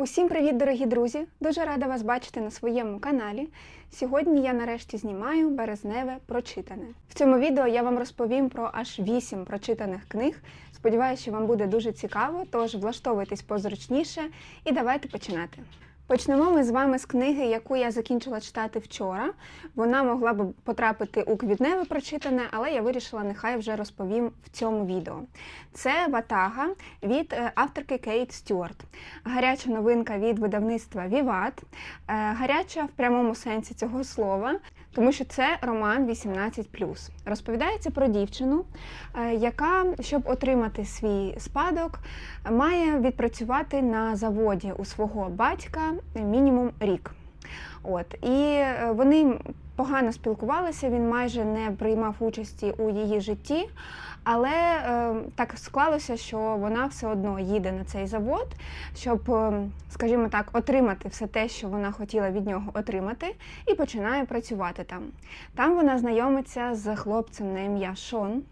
Усім привіт, дорогі друзі! Дуже рада вас бачити на своєму каналі. Сьогодні я нарешті знімаю березневе прочитане. В цьому відео я вам розповім про аж 8 прочитаних книг. Сподіваюся, що вам буде дуже цікаво, тож влаштовуйтесь позручніше і давайте починати. Почнемо ми з вами з книги, яку я закінчила читати вчора. Вона могла б потрапити у квітневе прочитане, але я вирішила, нехай вже розповім в цьому відео. Це Ватага від е, авторки Кейт Стюарт. Гаряча новинка від видавництва Віват. Е, Гаряча в прямому сенсі цього слова, тому що це роман 18+. Розповідається про дівчину, е, яка, щоб отримати свій спадок, має відпрацювати на заводі у свого батька мінімум рік. От і е, вони погано спілкувалися. Він майже не приймав участі у її житті, але е, так склалося, що вона все одно їде на цей завод, щоб, е, скажімо так, отримати все те, що вона хотіла від нього отримати, і починає працювати там. Там вона знайомиться з хлопцем на ім'я Шон.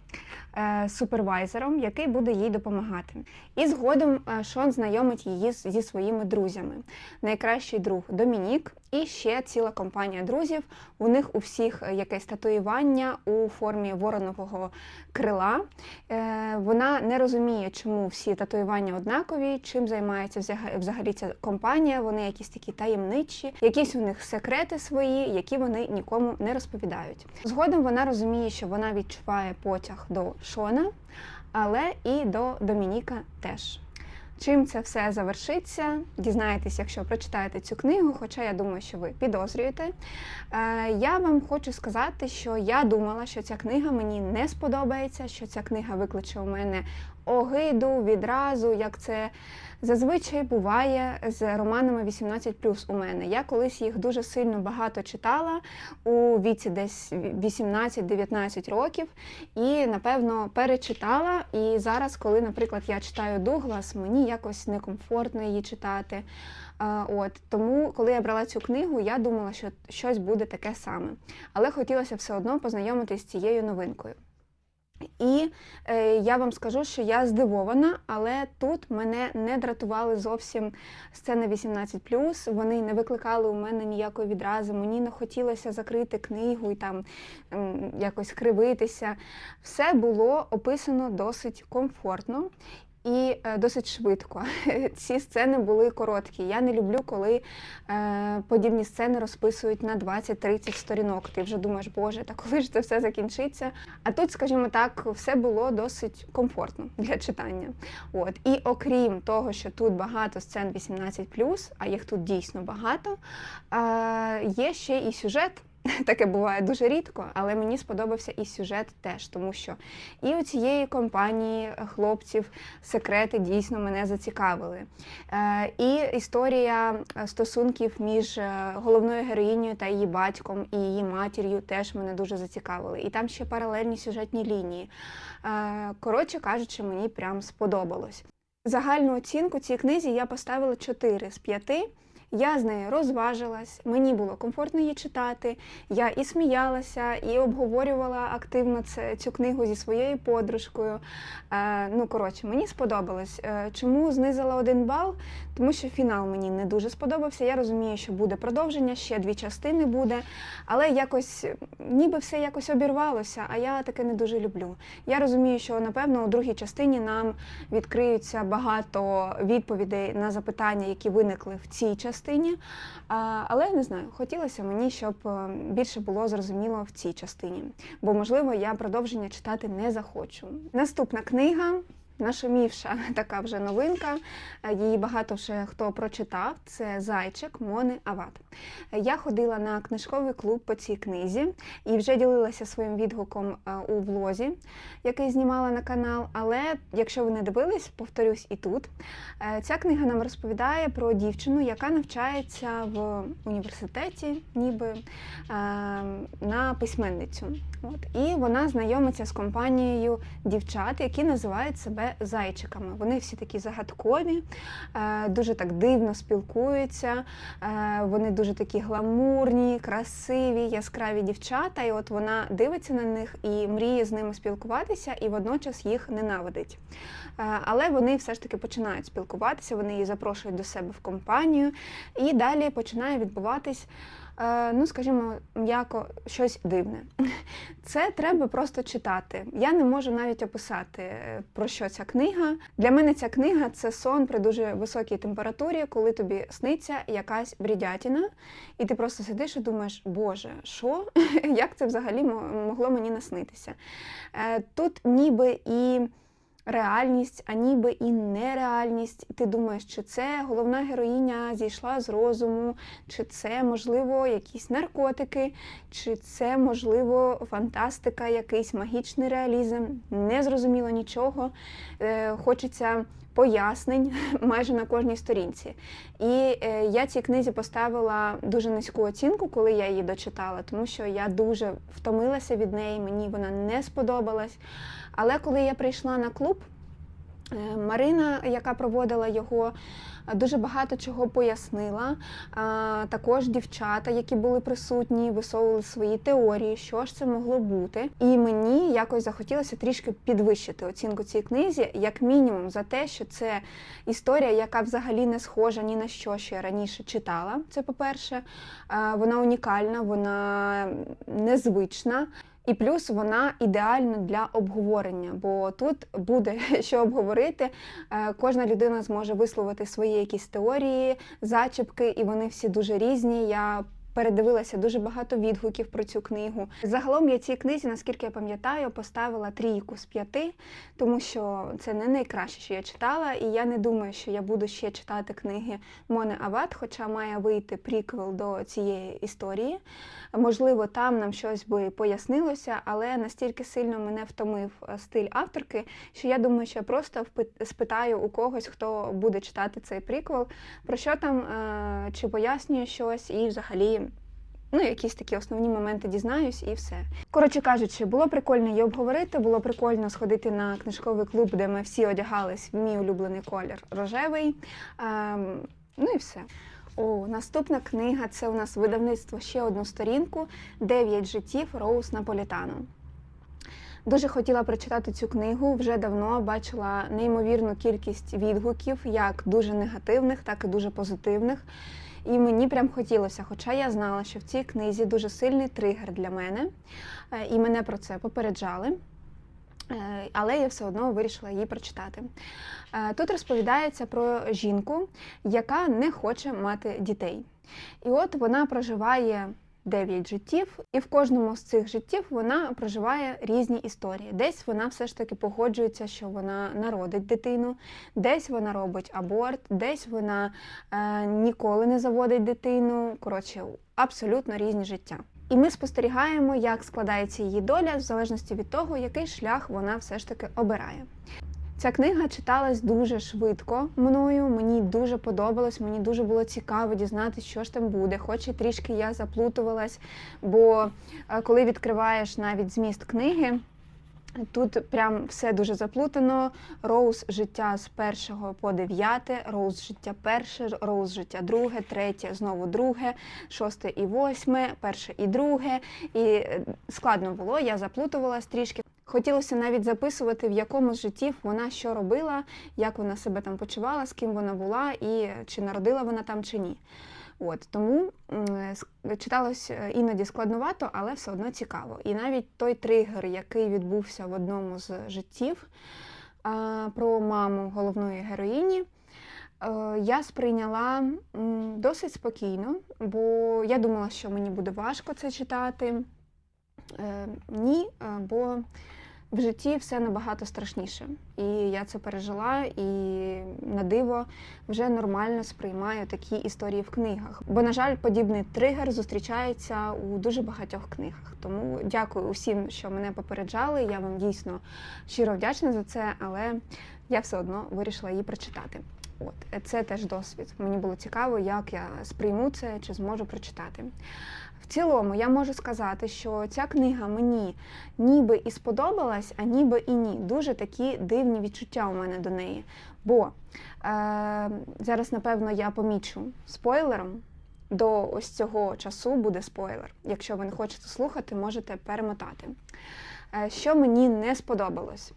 Супервайзером, який буде їй допомагати. І згодом Шон знайомить її зі своїми друзями. Найкращий друг Домінік і ще ціла компанія друзів. У них у всіх е, якесь татуювання у формі воронового крила. Е, Вона не розуміє, чому всі татуювання однакові, чим займається взагалі ця компанія. Вони якісь такі таємничі, якісь у них секрети свої, які вони нікому не розповідають. Згодом вона розуміє, що вона відчуває потяг до Шона, але і до Домініка теж. Чим це все завершиться, дізнаєтесь, якщо прочитаєте цю книгу, хоча я думаю, що ви підозрюєте. Е, я вам хочу сказати, що я думала, що ця книга мені не сподобається, що ця книга викличе у мене огиду відразу, як це зазвичай буває з романами 18 у мене. Я колись їх дуже сильно багато читала у віці десь 18-19 років, і напевно перечитала. І зараз, коли, наприклад, я читаю Дуглас, мені якось некомфортно її читати. От тому, коли я брала цю книгу, я думала, що щось буде таке саме. Але хотілося все одно познайомитись з цією новинкою. І е, я вам скажу, що я здивована, але тут мене не дратували зовсім сцени 18+, вони не викликали у мене ніякої відрази, мені не хотілося закрити книгу і там е, якось кривитися. Все було описано досить комфортно. І е, досить швидко. Ці сцени були короткі. Я не люблю, коли е, подібні сцени розписують на 20-30 сторінок. Ти вже думаєш, боже, та коли ж це все закінчиться? А тут, скажімо так, все було досить комфортно для читання. От і окрім того, що тут багато сцен 18+, а їх тут дійсно багато, е, є ще і сюжет. Таке буває дуже рідко, але мені сподобався і сюжет теж, тому що і у цієї компанії хлопців секрети дійсно мене зацікавили. Е, І історія е, стосунків між е, головною героїнею та її батьком і її матір'ю теж мене дуже зацікавили. І там ще паралельні сюжетні лінії. Коротше кажучи, мені прям сподобалось. Загальну оцінку цій книзі я поставила 4 з 5. Я з нею розважилась, мені було комфортно її читати. Я і сміялася, і обговорювала активно це, цю книгу зі своєю подружкою. Е, ну, коротше, мені сподобалось. Е, чому знизила один бал? Тому що фінал мені не дуже сподобався. Я розумію, що буде продовження, ще дві частини буде, але якось ніби все якось обірвалося, а я таке не дуже люблю. Я розумію, що напевно у другій частині нам відкриються багато відповідей на запитання, які виникли в цій частині. А, Але не знаю, хотілося мені, щоб е, більше було зрозуміло в цій частині, бо можливо я продовження читати не захочу. Наступна книга. Нашумівша така вже новинка. Її багато вже хто прочитав. Це зайчик Мони Ават. Я ходила на книжковий клуб по цій книзі і вже ділилася своїм відгуком е, у влозі, який знімала на канал. Але якщо ви не дивились, повторюсь і тут. Е, Ця книга нам розповідає про дівчину, яка навчається в університеті, ніби е, на письменницю. От. І вона знайомиться з компанією дівчат, які називають себе зайчиками. Вони всі такі загадкові, е, дуже так дивно спілкуються. е, Вони дуже такі гламурні, красиві, яскраві дівчата. І от вона дивиться на них і мріє з ними спілкуватися, і водночас їх ненавидить. Е, Але вони все ж таки починають спілкуватися, вони її запрошують до себе в компанію, і далі починає відбуватись, ну скажімо, м'яко щось дивне. Це треба просто читати. Я не можу навіть описати, е, про що ця книга. Для мене ця книга це сон при дуже високій температурі, коли тобі сниться якась брідятіна, і ти просто сидиш і думаєш, Боже, що? Як це взагалі могло мені наснитися? Е, Тут ніби і реальність, а ніби і нереальність. Ти думаєш, чи це головна героїня зійшла з розуму, чи це, можливо, якісь наркотики, чи це, можливо, фантастика, якийсь магічний реалізм. Не зрозуміло нічого. Е, Хочеться пояснень майже на кожній сторінці. І е, я цій книзі поставила дуже низьку оцінку, коли я її дочитала, тому що я дуже втомилася від неї, мені вона не сподобалась. Але коли я прийшла на клуб, Марина, яка проводила його, е, дуже багато чого пояснила. Також дівчата, які були присутні, висовували свої теорії, що ж це могло бути. І мені якось захотілося трішки підвищити оцінку цій книзі, як мінімум, за те, що це історія, яка взагалі не схожа ні на що, що я раніше читала. Це по-перше, вона унікальна, вона незвична. І плюс вона ідеальна для обговорення, бо тут буде що обговорити. Е, Кожна людина зможе висловити свої якісь теорії, зачіпки, і вони всі дуже різні. Я передивилася дуже багато відгуків про цю книгу. Загалом я цій книзі, наскільки я пам'ятаю, поставила трійку з п'яти, тому що це не найкраще, що я читала, і я не думаю, що я буду ще читати книги Мони Ават, хоча має вийти приквел до цієї історії. Можливо, там нам щось би пояснилося, але настільки сильно мене втомив е, стиль авторки, що я думаю, що я просто спитаю у когось, хто буде читати цей приквел, про що там, е, чи пояснює щось, і взагалі. Ну, якісь такі основні моменти дізнаюсь і все. Коротше кажучи, було прикольно її обговорити, було прикольно сходити на книжковий клуб, де ми всі одягались в мій улюблений колір рожевий. Ем, ну і все. О, наступна книга це у нас видавництво ще одну сторінку Дев'ять життів Роуз Наполітано. Дуже хотіла прочитати цю книгу. Вже давно бачила неймовірну кількість відгуків, як дуже негативних, так і дуже позитивних. І мені прям хотілося, хоча я знала, що в цій книзі дуже сильний тригер для мене, е, і мене про це попереджали. Е, Але я все одно вирішила її прочитати. Е, Тут розповідається про жінку, яка не хоче мати дітей. І от вона проживає 9 життів, і в кожному з цих життів вона проживає різні історії. Десь вона все ж таки погоджується, що вона народить дитину, десь вона робить аборт, десь вона е, ніколи не заводить дитину. Коротше, абсолютно різні життя. І ми спостерігаємо, як складається її доля, в залежності від того, який шлях вона все ж таки обирає. Ця книга читалась дуже швидко мною. Мені дуже подобалось, мені дуже було цікаво дізнатися, що ж там буде. Хоч і трішки я заплутувалась, бо е, коли відкриваєш навіть зміст книги. Тут прям все дуже заплутано. Роуз життя з першого по дев'яте, роуз життя перше, роуз життя друге, третє, знову друге, шосте і восьме, перше і друге. І е, складно було, я заплутувалась трішки. Хотілося навіть записувати, в якому з життів вона що робила, як вона себе там почувала, з ким вона була і чи народила вона там чи ні. От тому читалось е, іноді складновато, але все одно цікаво. І навіть той тригер, який відбувся в одному з життів про маму головної героїні, е, я сприйняла досить спокійно, бо я думала, що мені буде важко це читати. Е, Ні, бо в житті все набагато страшніше. І я це пережила, і на диво вже нормально сприймаю такі історії в книгах. Бо, на жаль, подібний тригер зустрічається у дуже багатьох книгах. Тому дякую усім, що мене попереджали. Я вам дійсно щиро вдячна за це, але я все одно вирішила її прочитати. От це теж досвід. Мені було цікаво, як я сприйму це чи зможу прочитати. В цілому я можу сказати, що ця книга мені ніби і сподобалась, а ніби і ні. Дуже такі дивні відчуття у мене до неї. Бо е, зараз, напевно, я помічу спойлером. До ось цього часу буде спойлер. Якщо ви не хочете слухати, можете перемотати. Е, Що мені не сподобалось?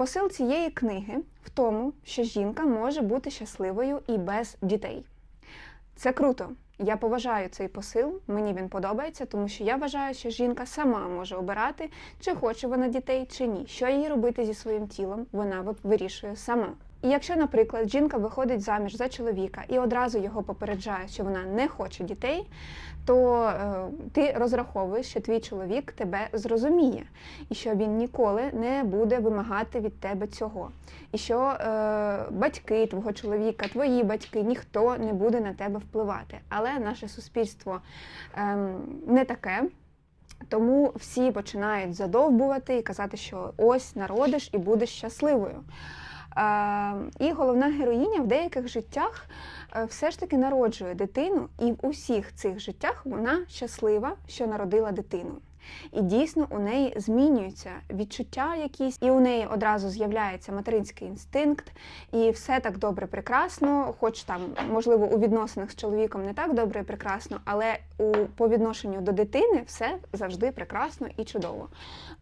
Посил цієї книги в тому, що жінка може бути щасливою і без дітей. Це круто. Я поважаю цей посил, мені він подобається, тому що я вважаю, що жінка сама може обирати, чи хоче вона дітей, чи ні. Що їй робити зі своїм тілом, вона ви- вирішує сама. І якщо, наприклад, жінка виходить заміж за чоловіка і одразу його попереджає, що вона не хоче дітей, то е, ти розраховуєш, що твій чоловік тебе зрозуміє, і що він ніколи не буде вимагати від тебе цього. І що е, батьки твого чоловіка, твої батьки, ніхто не буде на тебе впливати. Але наше суспільство ем, не таке. Тому всі починають задовбувати і казати, що ось народиш і будеш щасливою. І головна героїня в деяких життях е, все ж таки народжує дитину, і в усіх цих життях вона щаслива, що народила дитину. І дійсно у неї змінюються відчуття якісь, і у неї одразу з'являється материнський інстинкт, і все так добре, прекрасно, хоч там, можливо, у відносинах з чоловіком не так добре і прекрасно, але у по відношенню до дитини все завжди прекрасно і чудово. Е,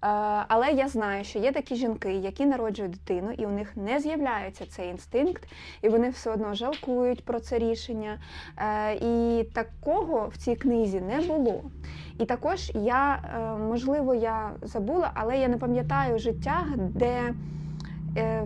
але я знаю, що є такі жінки, які народжують дитину, і у них не з'являється цей інстинкт, і вони все одно жалкують про це рішення. Е, і такого в цій книзі не було. І також я, можливо, я забула, але я не пам'ятаю життя, де е,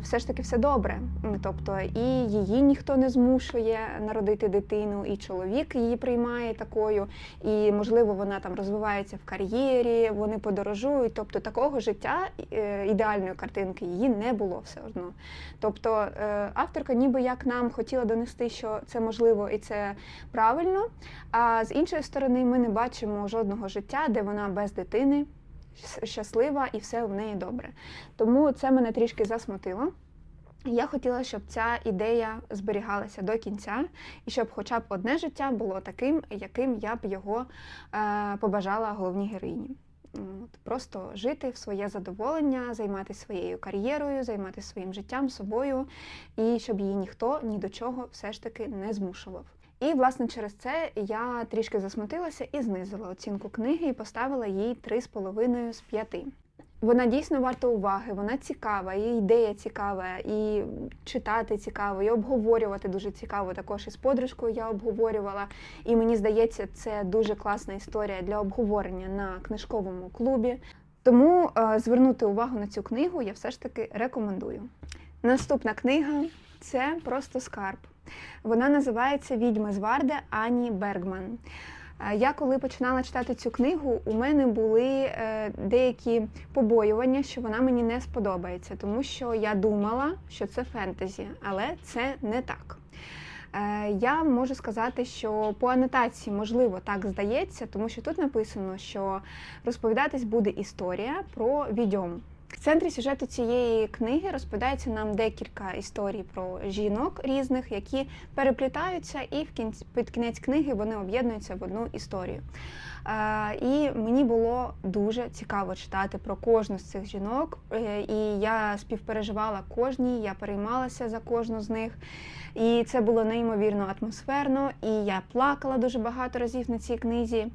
все ж таки все добре. Тобто і її ніхто не змушує народити дитину, і чоловік її приймає такою, і можливо вона там розвивається в кар'єрі, вони подорожують. Тобто такого життя е, ідеальної картинки її не було все одно. Тобто е, авторка, ніби як нам хотіла донести, що це можливо і це правильно. А з іншої сторони, ми не бачимо жодного життя, де вона без дитини щаслива і все в неї добре. Тому це мене трішки засмутило. Я хотіла, щоб ця ідея зберігалася до кінця, і щоб хоча б одне життя було таким, яким я б його е, побажала головній героїні. От, просто жити в своє задоволення, займатися своєю кар'єрою, займатися своїм життям, собою, і щоб її ніхто ні до чого все ж таки не змушував. І, власне, через це я трішки засмутилася і знизила оцінку книги і поставила їй 3,5 з 5. Вона дійсно варта уваги, вона цікава, і ідея цікава, і читати цікаво, і обговорювати дуже цікаво. Також із подружкою я обговорювала. І мені здається, це дуже класна історія для обговорення на книжковому клубі. Тому е, звернути увагу на цю книгу я все ж таки рекомендую. Наступна книга це просто скарб. Вона називається Відьми з Варди Ані Бергман. Е, Я коли починала читати цю книгу, у мене були е, деякі побоювання, що вона мені не сподобається, тому що я думала, що це фентезі, але це не так. Е, Я можу сказати, що по анотації, можливо, так здається, тому що тут написано, що розповідатись буде історія про відьом. В центрі сюжету цієї книги розповідається нам декілька історій про жінок різних, які переплітаються, і в кінці під кінець книги вони об'єднуються в одну історію. Е, і мені було дуже цікаво читати про кожну з цих жінок. е, І я співпереживала кожній, я переймалася за кожну з них. І це було неймовірно атмосферно. І я плакала дуже багато разів на цій книзі.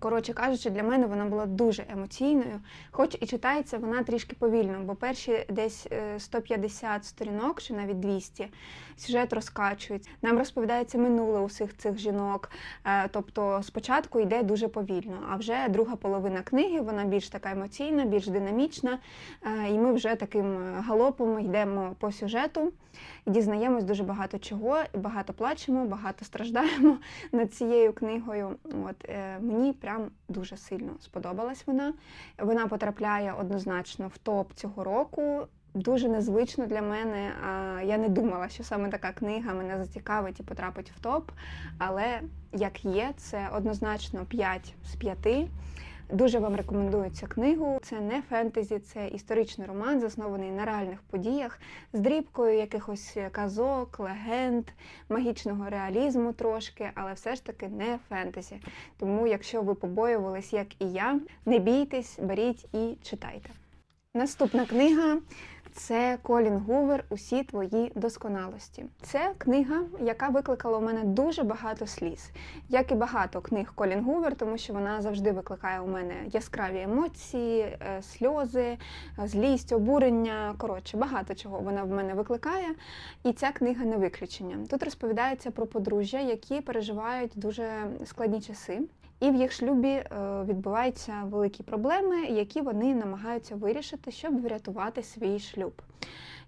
Коротше кажучи, для мене вона була дуже емоційною, хоч і читається вона трішки повільно, бо перші десь е, 150 сторінок, чи навіть 200, сюжет розкачується. Нам розповідається минуле усіх цих жінок. Е, Тобто спочатку йде дуже повільно, а вже друга половина книги вона більш така емоційна, більш динамічна. Е, І ми вже таким е, галопом йдемо по сюжету і дізнаємось дуже багато чого, і багато плачемо, багато страждаємо над цією книгою. От мені прям дуже сильно сподобалась вона. Вона потрапляє однозначно в топ цього року. Дуже незвично для мене. А я не думала, що саме така книга мене зацікавить і потрапить в топ. Але як є, це однозначно 5 з 5. Дуже вам рекомендую цю книгу. Це не фентезі, це історичний роман, заснований на реальних подіях, з дрібкою якихось казок, легенд, магічного реалізму трошки, але все ж таки не фентезі. Тому, якщо ви побоювались, як і я, не бійтесь, беріть і читайте. Наступна книга це Колін Гувер Усі твої досконалості. Це книга, яка викликала у мене дуже багато сліз, як і багато книг Колін Гувер, тому що вона завжди викликає у мене яскраві емоції, е, сльози, е, злість, обурення. Коротше, багато чого вона в мене викликає. І ця книга не виключення. Тут розповідається про подружжя, які переживають дуже складні часи. І в їх шлюбі е, відбуваються великі проблеми, які вони намагаються вирішити, щоб врятувати свій шлюб.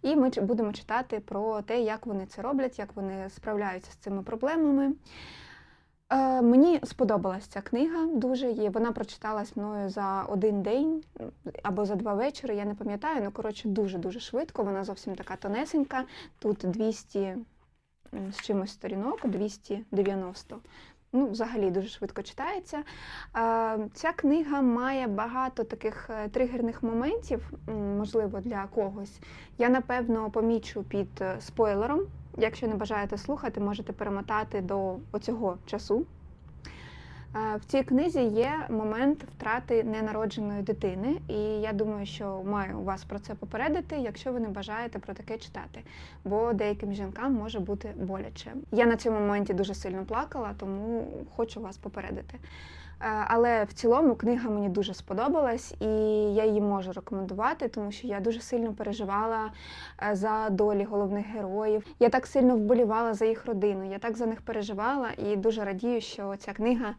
І ми будемо читати про те, як вони це роблять, як вони справляються з цими проблемами. Е, Мені сподобалась ця книга дуже. І вона прочиталась мною за один день або за два вечори, я не пам'ятаю. Ну, коротше, дуже-дуже швидко. Вона зовсім така тонесенька. Тут 200 з чимось сторінок, 290. Ну, взагалі дуже швидко читається. Ця книга має багато таких е, тригерних моментів, можливо, для когось. Я напевно помічу під е, спойлером. Якщо не бажаєте слухати, можете перемотати до оцього часу. Е, В цій книзі є момент втрати ненародженої дитини, і я думаю, що маю вас про це попередити, якщо ви не бажаєте про таке читати, бо деяким жінкам може бути боляче. Я на цьому моменті дуже сильно плакала, тому хочу вас попередити. Е, Але в цілому книга мені дуже сподобалась, і я її можу рекомендувати, тому що я дуже сильно переживала е, за долі головних героїв. Я так сильно вболівала за їх родину, я так за них переживала і дуже радію, що ця книга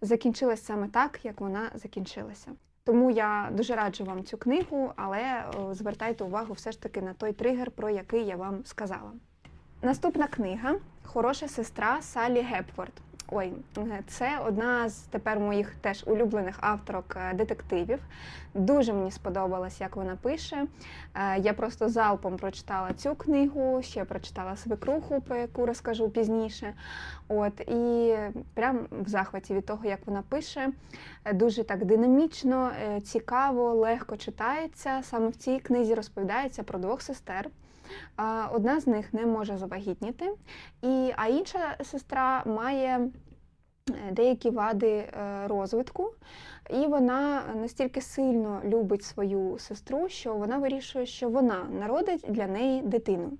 закінчилась саме так, як вона закінчилася. Тому я дуже раджу вам цю книгу, але звертайте увагу все ж таки на той тригер, про який я вам сказала. Наступна книга Хороша сестра Салі Гепфорд. Ой, це одна з тепер моїх теж улюблених авторок е, детективів. Дуже мені сподобалось, як вона пише. Е, Я просто залпом прочитала цю книгу, ще прочитала свекруху, про яку розкажу пізніше. От і прям в захваті від того, як вона пише. Е, Дуже так динамічно, цікаво, легко читається. Саме в цій книзі розповідається про двох сестер. Одна з них не може завагітніти, і, а інша сестра має е, деякі вади е, розвитку, і вона настільки сильно любить свою сестру, що вона вирішує, що вона народить для неї дитину.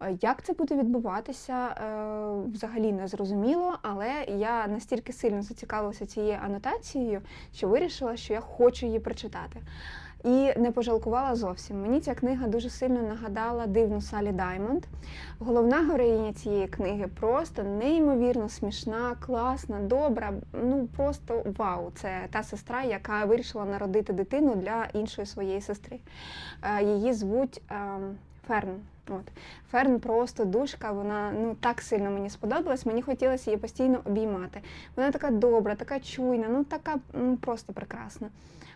Е, Як це буде відбуватися, взагалі не зрозуміло, але я настільки сильно зацікавилася цією анотацією, що вирішила, що я хочу її прочитати. І не пожалкувала зовсім. Мені ця книга дуже сильно нагадала дивну Салі Даймонд. Головна героїня цієї книги просто неймовірно смішна, класна, добра. Ну просто вау! Це та сестра, яка вирішила народити дитину для іншої своєї сестри. Е, Її звуть ем, Ферн. От. Ферн просто душка, вона ну так сильно мені сподобалась. Мені хотілося її постійно обіймати. Вона така добра, така чуйна, ну така ну, просто прекрасна.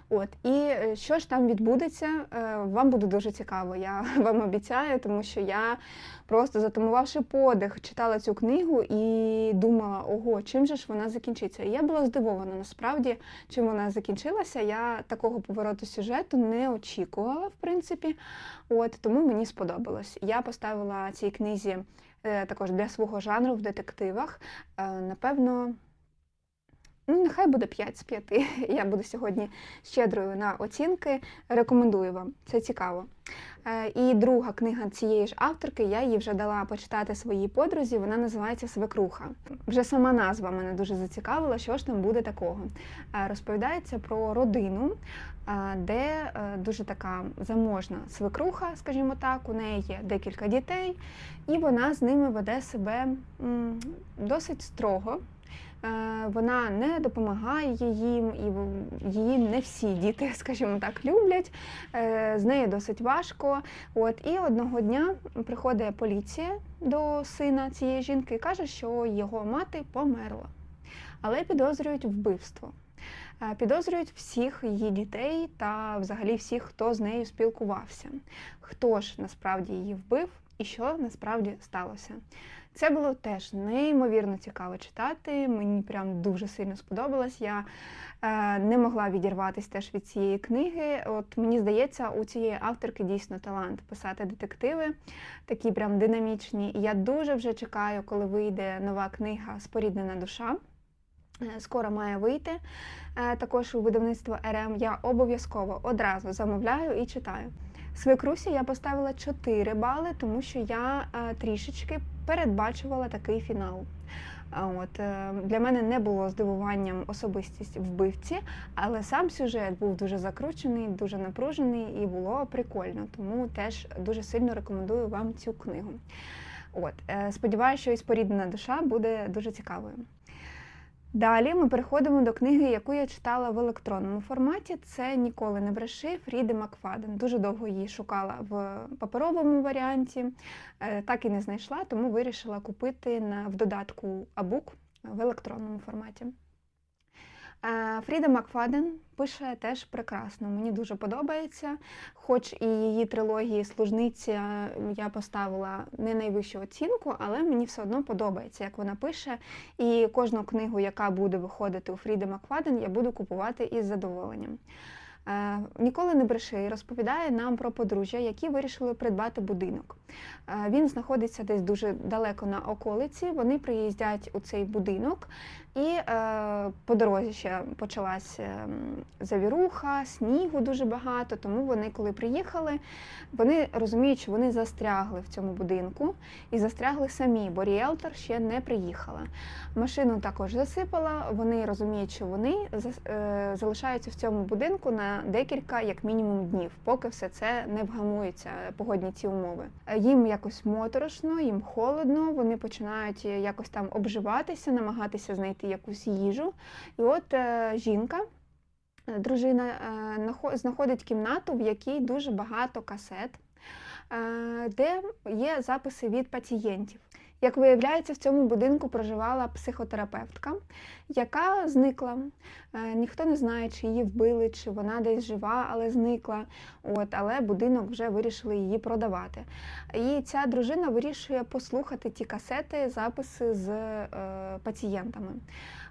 От і е, що ж там відбудеться, е, вам буде дуже цікаво. Я вам обіцяю, тому що я просто затамувавши подих, читала цю книгу і думала, ого, чим же ж вона закінчиться? І я була здивована насправді, чим вона закінчилася. Я такого повороту сюжету не очікувала, в принципі. От тому мені сподобалось. Я поставила цій книзі е, також для свого жанру в детективах. Напевно. Ну, нехай буде 5 з 5. Я буду сьогодні щедрою на оцінки. Рекомендую вам, це цікаво. Е, І друга книга цієї ж авторки, я її вже дала почитати своїй подрузі. Вона називається Свекруха. Вже сама назва мене дуже зацікавила, що ж там буде такого. Е, Розповідається про родину, е, де дуже така заможна свекруха, скажімо так, у неї є декілька дітей, і вона з ними веде себе досить строго. Е, Вона не допомагає їм, і її не всі діти, скажімо так, люблять. Е, З нею досить важко. От і одного дня приходить поліція до сина цієї жінки і каже, що його мати померла, але підозрюють вбивство. Е, Підозрюють всіх її дітей та взагалі всіх, хто з нею спілкувався. Хто ж насправді її вбив і що насправді сталося? Це було теж неймовірно цікаво читати. Мені прям дуже сильно сподобалось. Я е, не могла відірватися теж від цієї книги. От мені здається, у цієї авторки дійсно талант писати детективи, такі прям динамічні. І я дуже вже чекаю, коли вийде нова книга Споріднена душа. Е, Скоро має вийти е, також у видавництво РМ. Я обов'язково одразу замовляю і читаю. Свекрусі я поставила 4 бали, тому що я е, трішечки передбачувала такий фінал. От е, для мене не було здивуванням особистість вбивці, але сам сюжет був дуже закручений, дуже напружений і було прикольно. Тому теж дуже сильно рекомендую вам цю книгу. От е, сподіваюся, що і споріднена душа буде дуже цікавою. Далі ми переходимо до книги, яку я читала в електронному форматі. Це Ніколи не бреши Фріди Макфаден. Дуже довго її шукала в паперовому варіанті, е, так і не знайшла, тому вирішила купити на, в додатку Абук в електронному форматі. Фріда Макфаден пише теж прекрасно. Мені дуже подобається. Хоч і її трилогії Служниця я поставила не найвищу оцінку, але мені все одно подобається, як вона пише. І кожну книгу, яка буде виходити у Фріди Макфаден, я буду купувати із задоволенням. Е, Ніколи не бреши розповідає нам про подружжя, які вирішили придбати будинок. Е, Він знаходиться десь дуже далеко на околиці. Вони приїздять у цей будинок, і е, по дорозі ще почалась е, завіруха, снігу дуже багато. Тому вони, коли приїхали, вони розуміють, що вони застрягли в цьому будинку і застрягли самі, бо ріелтор ще не приїхала. Машину також засипала. Вони розуміють, що вони залишаються в цьому будинку на декілька, як мінімум, днів, поки все це не вгамується, погодні ці умови. Їм якось моторошно, їм холодно. Вони починають якось там обживатися, намагатися знайти якусь їжу. І от е, жінка. Дружина е, знаходить кімнату, в якій дуже багато касет, е, де є записи від пацієнтів. Як виявляється, в цьому будинку проживала психотерапевтка, яка зникла. Е, Ніхто не знає, чи її вбили, чи вона десь жива, але зникла. От, але будинок вже вирішили її продавати. І ця дружина вирішує послухати ті касети, записи з е, пацієнтами.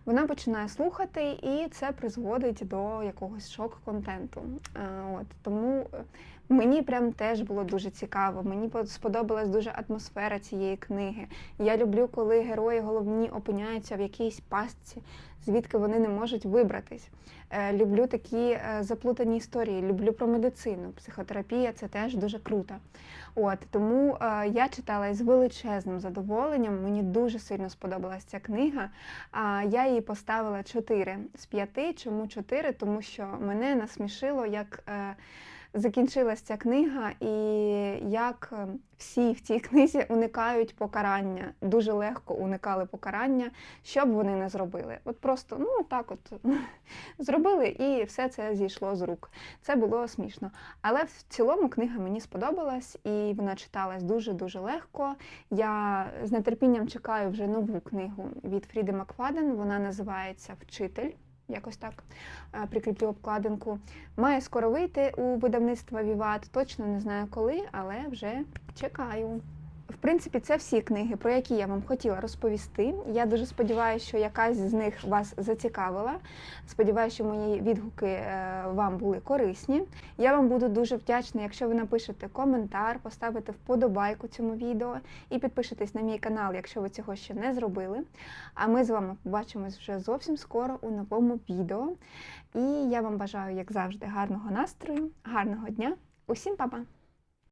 Вона починає слухати, і це призводить до якогось шок-контенту. Е, От, тому е, мені прям теж було дуже цікаво. Мені сподобалась дуже атмосфера цієї книги. Я люблю, коли герої головні опиняються в якійсь пастці, звідки вони не можуть вибратись. Е, Люблю такі е, заплутані історії, люблю про медицину. Психотерапія це теж дуже круто. От тому е, я читала із величезним задоволенням. Мені дуже сильно сподобалась ця книга. А я їй поставила 4 з 5. Чому 4? Тому що мене насмішило, як закінчилась ця книга, і як е, всі в цій книзі уникають покарання, дуже легко уникали покарання, що б вони не зробили. От просто ну так, от зробили, і все це зійшло з рук. Це було смішно. Але в цілому книга мені сподобалась, і вона читалась дуже дуже легко. Я з нетерпінням чекаю вже нову книгу від Фріди Макфаден. Вона називається Вчитель. Якось так е, прикріплю обкладинку. Має скоро вийти у видавництво Віват. Точно не знаю коли, але вже чекаю. В принципі, це всі книги, про які я вам хотіла розповісти. Я дуже сподіваюся, що якась з них вас зацікавила. Сподіваюся, що мої відгуки е, вам були корисні. Я вам буду дуже вдячна, якщо ви напишете коментар, поставите вподобайку цьому відео і підпишетесь на мій канал, якщо ви цього ще не зробили. А ми з вами побачимось вже зовсім скоро у новому відео. І я вам бажаю, як завжди, гарного настрою, гарного дня. Усім па-па!